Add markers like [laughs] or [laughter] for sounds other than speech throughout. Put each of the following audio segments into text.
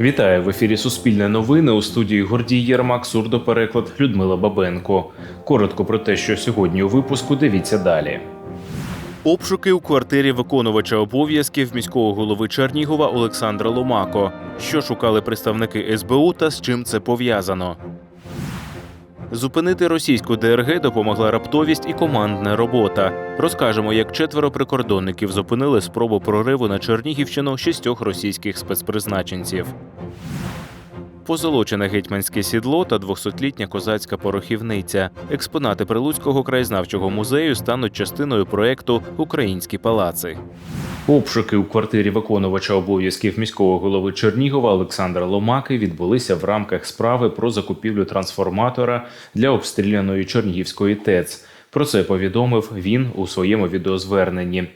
Вітаю в ефірі Суспільне новини у студії Гордій Єрмак, сурдопереклад Людмила Бабенко. Коротко про те, що сьогодні у випуску дивіться далі. Обшуки у квартирі виконувача обов'язків міського голови Чернігова Олександра Ломако. Що шукали представники СБУ та з чим це пов'язано? Зупинити російську ДРГ допомогла раптовість і командна робота. Розкажемо, як четверо прикордонників зупинили спробу прориву на Чернігівщину шістьох російських спецпризначенців. Позолочене гетьманське сідло та 200-літня козацька порохівниця. Експонати Прилуцького краєзнавчого музею стануть частиною проекту Українські палаци. Обшуки у квартирі виконувача обов'язків міського голови Чернігова Олександра Ломаки відбулися в рамках справи про закупівлю трансформатора для обстріляної Чернігівської ТЕЦ. Про це повідомив він у своєму відеозверненні.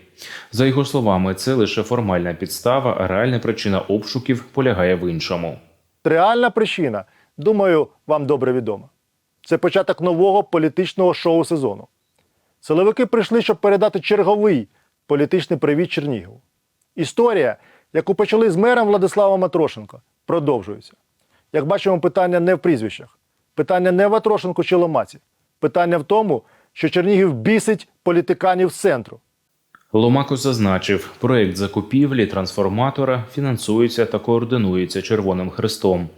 За його словами, це лише формальна підстава, а реальна причина обшуків полягає в іншому. Реальна причина, думаю, вам добре відома. Це початок нового політичного шоу-сезону. Силовики прийшли, щоб передати черговий політичний привіт Чернігову. Історія, яку почали з мером Владиславом Матрошенко, продовжується. Як бачимо, питання не в прізвищах, питання не в Атрошенку чи Ломаці. Питання в тому, що Чернігів бісить політиканів з центру. Ломако зазначив, проект закупівлі трансформатора фінансується та координується Червоним Хрестом,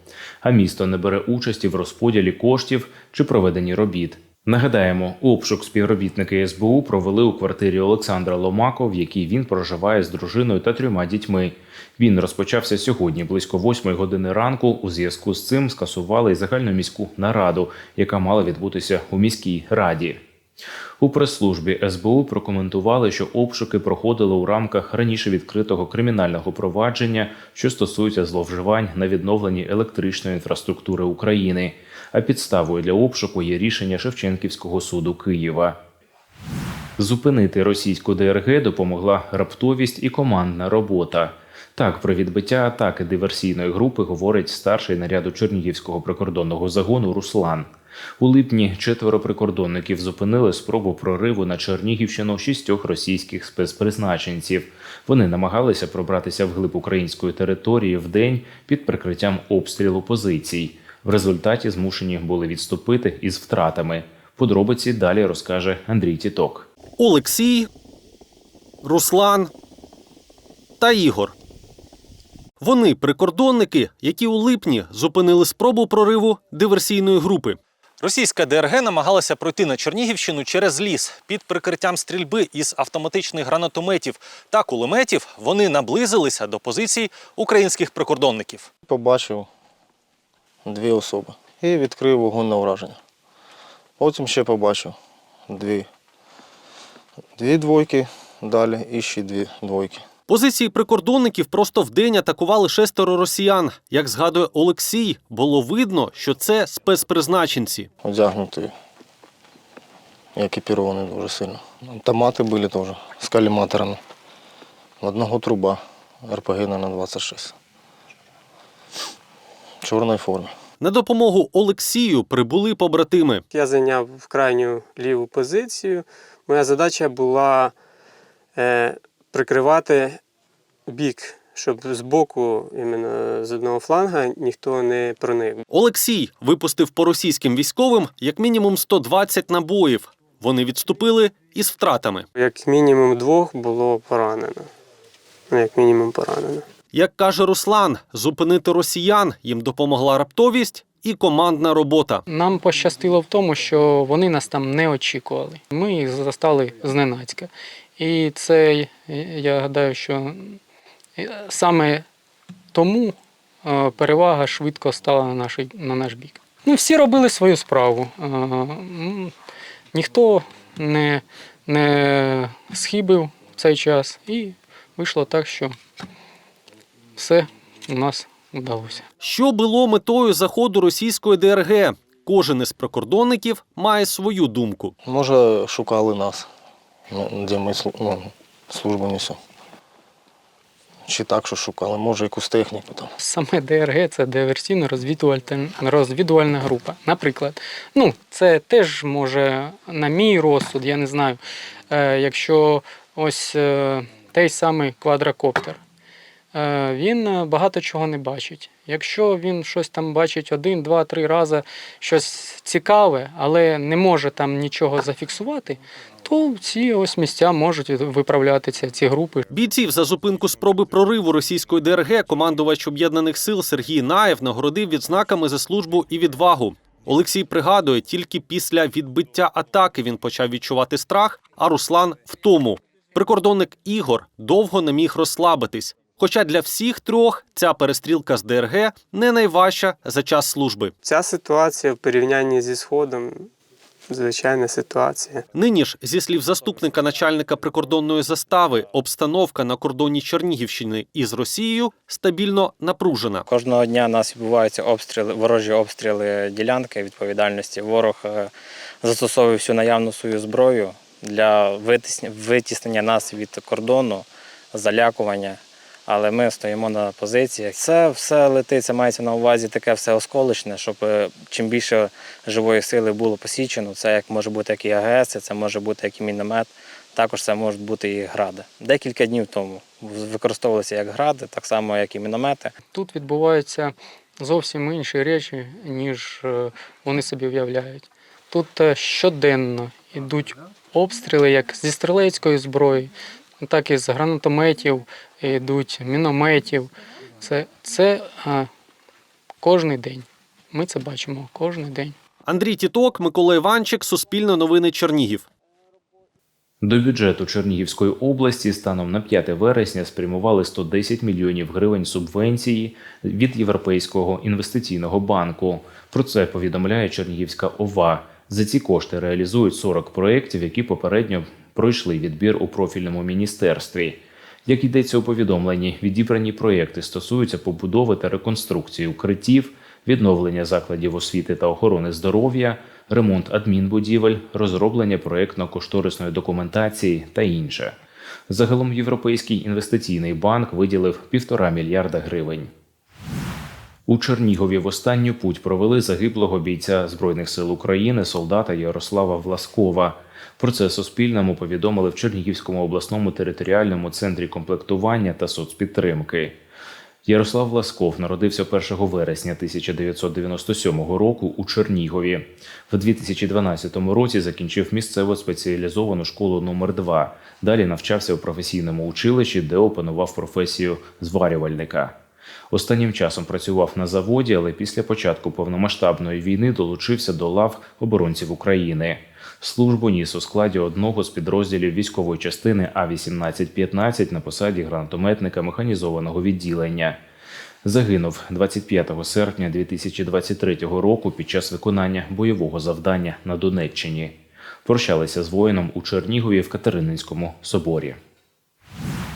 а місто не бере участі в розподілі коштів чи проведенні робіт. Нагадаємо, обшук співробітники СБУ провели у квартирі Олександра Ломако, в якій він проживає з дружиною та трьома дітьми. Він розпочався сьогодні близько восьмої години ранку. У зв'язку з цим скасували й загальноміську нараду, яка мала відбутися у міській раді. У прес-службі СБУ прокоментували, що обшуки проходили у рамках раніше відкритого кримінального провадження, що стосується зловживань на відновленні електричної інфраструктури України. А підставою для обшуку є рішення Шевченківського суду Києва. Зупинити російську ДРГ допомогла раптовість і командна робота. Так, про відбиття атаки диверсійної групи говорить старший наряду Чернігівського прикордонного загону Руслан. У липні четверо прикордонників зупинили спробу прориву на Чернігівщину шістьох російських спецпризначенців. Вони намагалися пробратися вглиб української території в день під прикриттям обстрілу позицій. В результаті змушені були відступити із втратами. Подробиці далі розкаже Андрій Тіток. Олексій, Руслан та Ігор. Вони прикордонники, які у липні зупинили спробу прориву диверсійної групи. Російська ДРГ намагалася пройти на Чернігівщину через ліс під прикриттям стрільби із автоматичних гранатометів та кулеметів. Вони наблизилися до позицій українських прикордонників. Побачив дві особи і відкрив вогонь на ураження. Потім ще побачив дві, дві двойки, далі і ще дві двойки. Позиції прикордонників просто вдень атакували шестеро росіян. Як згадує Олексій, було видно, що це спецпризначенці. Одягнуті, екіпіровані дуже сильно. Автомати були теж з каліматорами. Одного труба РПГ на 26. В чорній формі. На допомогу Олексію прибули побратими. Я зайняв в крайню ліву позицію. Моя задача була е, прикривати бік, щоб з боку, іменно з одного фланга, ніхто не проник. Олексій випустив по російським військовим як мінімум 120 набоїв. Вони відступили із втратами. Як мінімум двох було поранено. Ну, як мінімум поранено. Як каже Руслан, зупинити росіян їм допомогла раптовість і командна робота. Нам пощастило в тому, що вони нас там не очікували. Ми їх застали зненацька. І це, я гадаю, що саме тому е, перевага швидко стала на наш, на наш бік. Ну, всі робили свою справу. Е, Ніхто не, не схибив цей час, і вийшло так, що все у нас вдалося. Що було метою заходу російської ДРГ? Кожен із прикордонників має свою думку. Може, шукали нас, ну, де ми ну, службу несемо. Чи так, що шукали, може якусь техніку там. Саме ДРГ це диверсійно-розвідувальна розвідувальна група. Наприклад, ну це теж може на мій розсуд, я не знаю. Е, якщо ось е, той самий квадрокоптер. Е, він е, багато чого не бачить. Якщо він щось там бачить один, два, три рази щось цікаве, але не може там нічого зафіксувати, то ці ось місця можуть виправлятися, ці групи. Бійців за зупинку спроби прориву російської ДРГ командувач об'єднаних сил Сергій Наєв нагородив відзнаками за службу і відвагу. Олексій пригадує, тільки після відбиття атаки він почав відчувати страх, а Руслан втому. Прикордонник Ігор довго не міг розслабитись. Хоча для всіх трьох ця перестрілка з ДРГ не найважча за час служби. Ця ситуація в порівнянні зі Сходом звичайна ситуація. Нині ж, зі слів заступника начальника прикордонної застави, обстановка на кордоні Чернігівщини із Росією стабільно напружена. Кожного дня у нас відбуваються обстріли, ворожі обстріли ділянки відповідальності. Ворог е, застосовує всю наявну свою зброю для витіснення нас від кордону, залякування. Але ми стоїмо на позиціях. Це все летить, це мається на увазі таке все осколочне, щоб е, чим більше живої сили було посічено. Це як може бути як і АГС, це може бути як і міномет, також це можуть бути і гради. Декілька днів тому використовувалися як гради, так само як і міномети. Тут відбуваються зовсім інші речі, ніж е, вони собі уявляють. Тут е, щоденно йдуть обстріли як зі стрілецької зброї, так і з гранатометів, йдуть мінометів. Це, це е, кожний день. Ми це бачимо кожен день. Андрій Тіток, Микола Іванчик, Суспільне новини Чернігів. До бюджету Чернігівської області станом на 5 вересня спрямували 110 мільйонів гривень субвенції від Європейського інвестиційного банку. Про це повідомляє Чернігівська ОВА. За ці кошти реалізують 40 проєктів, які попередньо пройшли відбір у профільному міністерстві. Як йдеться у повідомленні, відібрані проєкти стосуються побудови та реконструкції укриттів, відновлення закладів освіти та охорони здоров'я, ремонт адмінбудівель, розроблення проєктно-кошторисної документації та інше. Загалом Європейський інвестиційний банк виділив півтора мільярда гривень. У Чернігові в останню путь провели загиблого бійця Збройних сил України солдата Ярослава Власкова. Про це Суспільному повідомили в Чернігівському обласному територіальному центрі комплектування та соцпідтримки. Ярослав Власков народився 1 вересня 1997 року у Чернігові. В 2012 році закінчив місцеву спеціалізовану школу номер 2 Далі навчався у професійному училищі, де опанував професію зварювальника. Останнім часом працював на заводі, але після початку повномасштабної війни долучився до лав оборонців України. Службу ніс у складі одного з підрозділів військової частини А-1815 на посаді гранатометника механізованого відділення. Загинув 25 серпня 2023 року під час виконання бойового завдання на Донеччині. Прощалися з воїном у Чернігові в Катерининському соборі.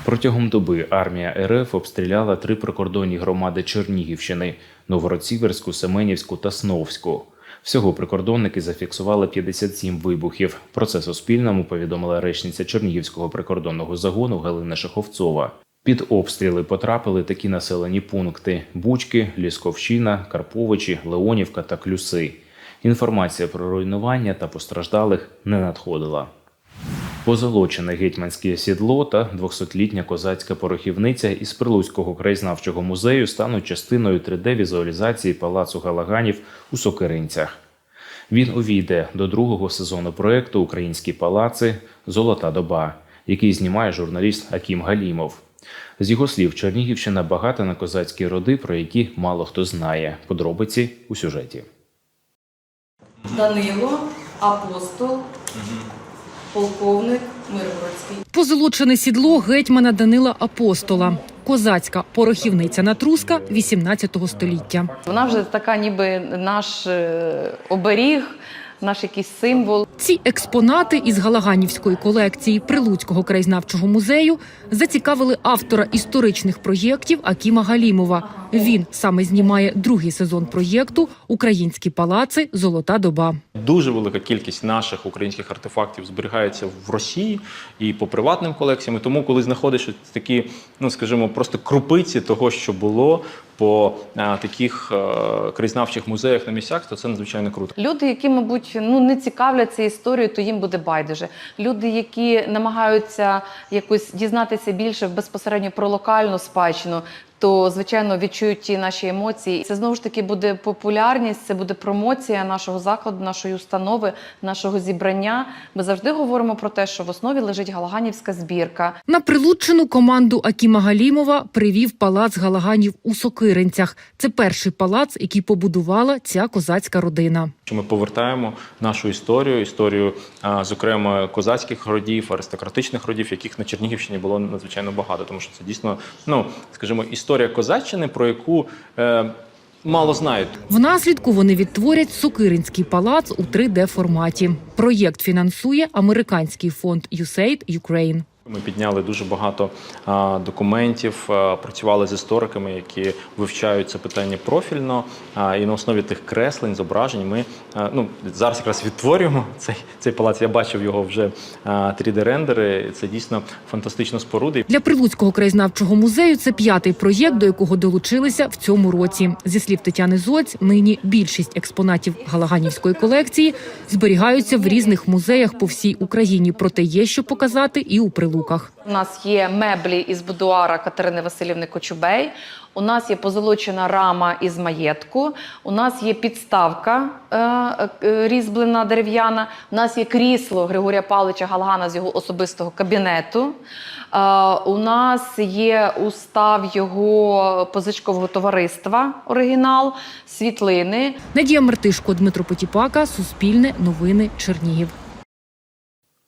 Протягом доби армія РФ обстріляла три прикордонні громади Чернігівщини Новгород-Сіверську, Семенівську та Сновську. Всього прикордонники зафіксували 57 вибухів. Про це Суспільному повідомила речниця Чернігівського прикордонного загону Галина Шаховцова. Під обстріли потрапили такі населені пункти: Бучки, Лісковщина, Карповичі, Леонівка та Клюси. Інформація про руйнування та постраждалих не надходила. Позолочене гетьманське сідло та 200-літня козацька порохівниця із Прилуцького краєзнавчого музею стануть частиною 3D-візуалізації палацу Галаганів у Сокиринцях. Він увійде до другого сезону проекту Українські палаци Золота доба, який знімає журналіст Акім Галімов. З його слів, Чернігівщина багата на козацькі роди, про які мало хто знає. Подробиці у сюжеті. Данило, апостол, полковник Миргородський. Позолочене сідло гетьмана Данила Апостола. Козацька порохівниця Натруска 18 століття. Вона вже така, ніби наш е, оберіг, наш якийсь символ. Ці експонати із Галаганівської колекції Прилуцького краєзнавчого музею зацікавили автора історичних проєктів Акіма Галімова. Він саме знімає другий сезон проєкту Українські палаци Золота доба. Дуже велика кількість наших українських артефактів зберігається в Росії і по приватним колекціям. І Тому, коли знаходиш такі, ну скажімо, просто крупиці того, що було, по а, таких е, краєзнавчих музеях на місцях, то це надзвичайно круто. Люди, які, мабуть, ну не цікавляться історією, то їм буде байдуже. Люди, які намагаються якось дізнатися більше безпосередньо про локальну спадщину, то звичайно відчують ті наші емоції. Це знову ж таки буде популярність, це буде промоція нашого закладу, нашої установи, нашого зібрання. Ми завжди говоримо про те, що в основі лежить Галаганівська збірка. На прилучену команду Акіма Галімова привів палац Галаганів у Сокиринцях. Це перший палац, який побудувала ця козацька родина. Що ми повертаємо нашу історію, історію, а, зокрема, козацьких родів, аристократичних родів, яких на Чернігівщині було надзвичайно багато, тому що це дійсно, ну скажімо, історія козаччини, про яку е, мало знають. Внаслідку вони відтворять Сокиринський палац у 3D форматі. Проєкт фінансує американський фонд USAID Ukraine. Ми підняли дуже багато документів, працювали з істориками, які вивчають це питання профільно. І на основі тих креслень, зображень ми ну, зараз якраз відтворюємо [laughs] цей, цей палац. Я бачив його вже 3D-рендери. Це дійсно фантастична споруда. Для Прилуцького краєзнавчого музею це п'ятий проєкт, до якого долучилися в цьому році. Зі слів Тетяни Зоць, нині більшість експонатів Галаганівської колекції зберігаються в різних музеях по всій Україні. Проте є що показати і у Прилуках. У нас є меблі із будуара Катерини Васильівни Кочубей. У нас є позолочена рама із маєтку. У нас є підставка е, е, різьблена дерев'яна. У нас є крісло Григорія Павловича Галгана з його особистого кабінету. Е, у нас є устав його позичкового товариства, оригінал, світлини. Надія Мартишко, Дмитро Потіпака, Суспільне, Новини, Чернігів.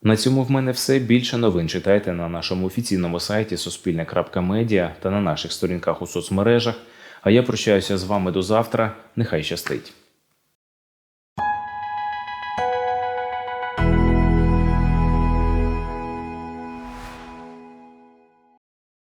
На цьому в мене все. Більше новин читайте на нашому офіційному сайті суспільне.медіа та на наших сторінках у соцмережах. А я прощаюся з вами до завтра. Нехай щастить.